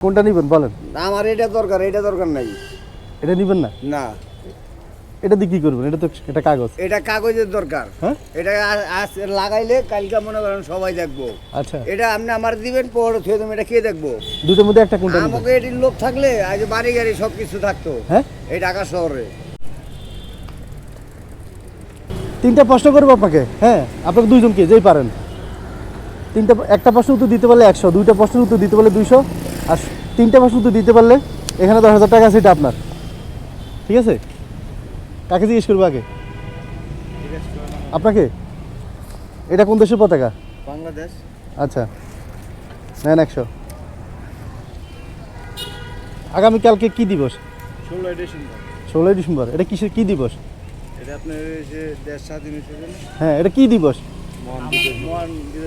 কোনটা নিবেন বলেন? না, আমার এটা দরকার এটা দরকার নাই। এটা নিবেন না? না। এটা দিয়ে কি করবেন? এটা তো এটা কাগজ। এটা কাগজের দরকার। হ্যাঁ? এটা আজ লাগাইলে কালকে মনে করেন সবাই দেখব। আচ্ছা। এটা আপনি আমার দিবেন পরে থুয়ে দেবেন এটা কে দেখব? দুটোর মধ্যে একটা কোনটা আমাকে এটির লোক থাকলে আজ বাড়ি গাড়ি সব কিছু থাকতো। হ্যাঁ? এই ঢাকা শহরে। তিনটা প্রশ্ন করব আপনাকে হ্যাঁ? আপনাকে দুইজনকে যেই পারেন। তিনটা একটা প্রশ্ন উত্তর দিতে পারলে একশো দুইটা প্রশ্নের উত্তর দিতে পারলে দুইশো। আর তিনটা মাস উত্তর দিতে পারলে এখানে দশ হাজার টাকা সেটা আপনার। ঠিক আছে? কাকে জিজ্ঞেস করব আগে? আপনাকে? এটা কোন দেশের পতাকা? বাংলাদেশ। আচ্ছা। নেন একশো। আগামীকালকে কি দিবস? ষোলোই ডিসেম্বর। ষোলোই ডিসেম্বর। এটা কিসের কি দিবস? এটা আপনার যে দেশ স্বাধীন হ্যাঁ এটা কি দিবস।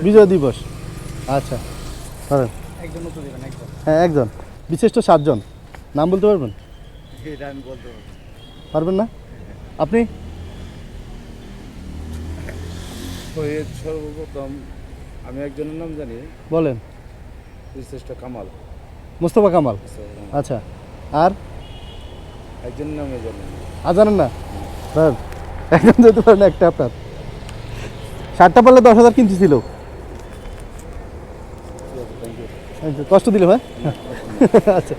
বিজয় দিবস। আচ্ছা। ধরেন। একজন একজন। হ্যাঁ একজন। বিশিষ্ট সাতজন। নাম বলতে পারবেন? পারবেন না? আপনি? শহীদ সর্বপ্রথম আমি একজনের নাম জানি। বলেন। বিশিষ্ট কামাল। মোস্তফা কামাল। আচ্ছা। আর? একজনের নামে আর জানেন না? একজন যেতে পারেন একটা আপনার। ষাটটা পারলে দশ হাজার কিনতে কষ্ট দিল ভাই। আচ্ছা।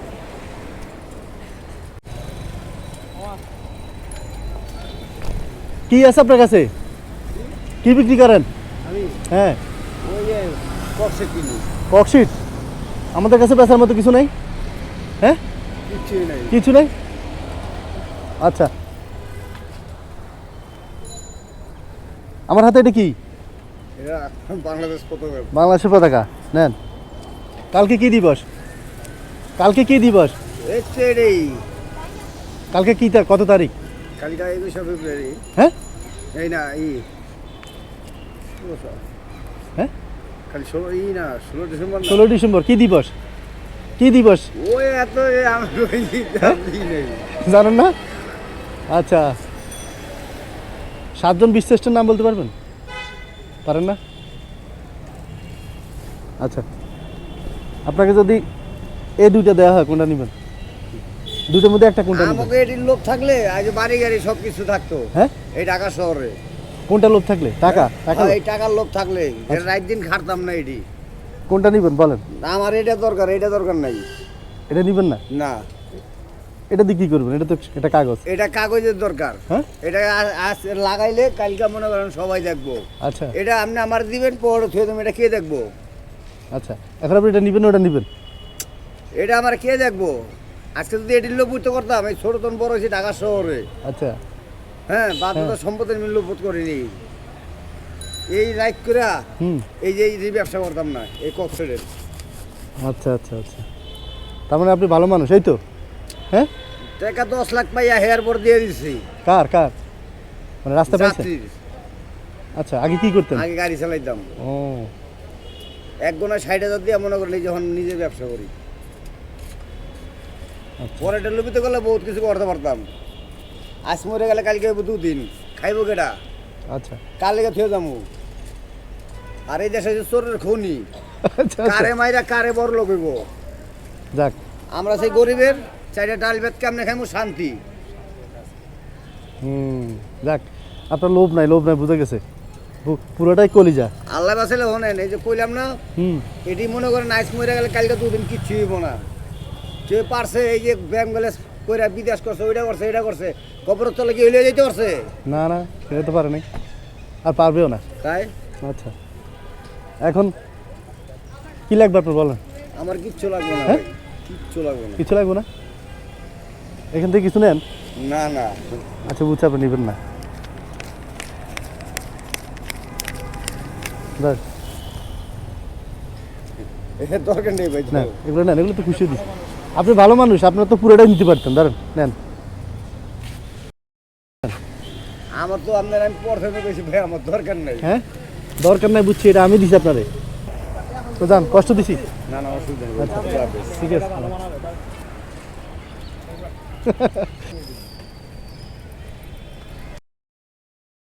কি আছে আপনার কাছে? কি বিক্রি করেন? হ্যাঁ। ককশিট আমাদের কাছে বেচার মতো কিছু নেই? হ্যাঁ? কিছু নেই? আচ্ছা। আমার হাতে এটা কি? বাংলাদেশ পতাকা। বাংলাদেশের পতাকা। নেন। কালকে কি দিবস? কালকে কি দিবস? কালকে কি তা- কত তারিখ? কালকে একুশে ফেব্রুয়ারি। হ্যাঁ? এই না ই। হ্যাঁ? ষোলো ই না ষোলো ডিসেম্বর ষোলো ডিসেম্বর কি দিবস? কি দিবস? ওই এত নেই। জানেন না? আচ্ছা। সাতজন বিশ্রেষ্ঠের নাম বলতে পারবেন? পারেন না? আচ্ছা। আপনাকে যদি এই দুইটা দেওয়া হয় কোনটা নেবেন? দুইটার মধ্যে একটা কোনটা আমাকে এটির লোক থাকলে আজ বাড়ি গাড়ি সব কিছু থাকতো। হ্যাঁ? এই ঢাকা শহরে। কোনটা লোভ থাকলে? টাকা? টাকা হ্যাঁ, এই টাকার লোভ থাকলে। রাত দিন খাটতাম না এটি। কোনটা নেবেন বলেন? আমার এটা দরকার এটা দরকার নাই। এটা নেবেন না? না। এটা দিয়ে কি করবেন? এটা তো এটা কাগজ। এটা কাগজের দরকার। হ্যাঁ? এটা আজ লাগাইলে কালকে মনে করেন সবাই দেখব। আচ্ছা। এটা আপনি আমার দিবেন পরে থুয়ে দেবেন এটা কে দেখব? আচ্ছা এখন আপনি এটা নেবেন না ওটা নেবেন? এটা আমার কে দেখব? আজকে যদি এটির লোভ বুঝতে করতাম এই ছোট তন বড় হয়েছে ঢাকা শহরে। আচ্ছা। হ্যাঁ বাধ্যতা সম্পদের মূল্য বোধ করিনি। এই রাইট করে এই যে এই ব্যবসা করতাম না এই কক্সের আচ্ছা আচ্ছা আচ্ছা। তার মানে আপনি ভালো মানুষ এই তো? হ্যাঁ? টাকা দশ লাখ পাইয়া হেয়ার পর দিয়ে দিচ্ছি কার কার? মানে রাস্তা যাত্রীর আচ্ছা আগে কি করতেন? আগে গাড়ি চালাইতাম। ও। এক গোনা ষাট হাজার দিয়ে মনে করলে যখন নিজে ব্যবসা করি। আচ্ছা। পরে ডেলিভারিতে গেলে বহুত কিছু করতে পারতাম। আজ মরে গেলে কালকে দুদিন। খাইব কেটা আচ্ছা। কাল লেগে থুয়ে যাব আর এই দেশে যে চোরের খনি আচ্ছা আচ্ছা। কারে মাইরা কারে বড় লোক হইব? যাক। আমরা সেই গরিবের চাইটা ডাল বেত কেমনে খাইমু? শান্তি। হুম যাক। আপনার লোভ নাই লোভ নাই বুঝে গেছে। পুরোটাই কলিজা। আল্লাহ বাসাইলে হনেন এই যে কইলাম না হুম। এটি মনে করেন আইস মরে গেলে কালকে দুদিন কিচ্ছু হইব না। যে পারছে এই যে ব্যায়াম গেলে কইরা বিদেশ করছে ওইটা করছে এটা করছে কবরের তলে কি হইলে যেতে পারছে? না না সেটা তো পারে নাই। আর পারবেও না। তাই? আচ্ছা। এখন কি লাগবে আপনার বলেন? আমার কিচ্ছু লাগবে না হ্যাঁ? কিচ্ছু লাগবে না। কিছু লাগবে না? এখান থেকে কিছু নেন? না না। আচ্ছা বুঝছি আপনি নেবেন না। এর দরকার নেই ভাই নেন এগুলো নেন এগুলো তো খুশি দিচ্ছি আপনি ভালো মানুষ আপনার তো পুরোটাই নিতে পারতেন দাঁড়ান নেন। আমার তো আপনার আমি প্রথমে বেশি ভাই আমার দরকার নেই। হ্যাঁ? দরকার নাই বুঝছি এটা আমি দিছি আপনারে। তো যান কষ্ট দিছি। না না অসুবিধা নেই আচ্ছা। ঠিক আছে।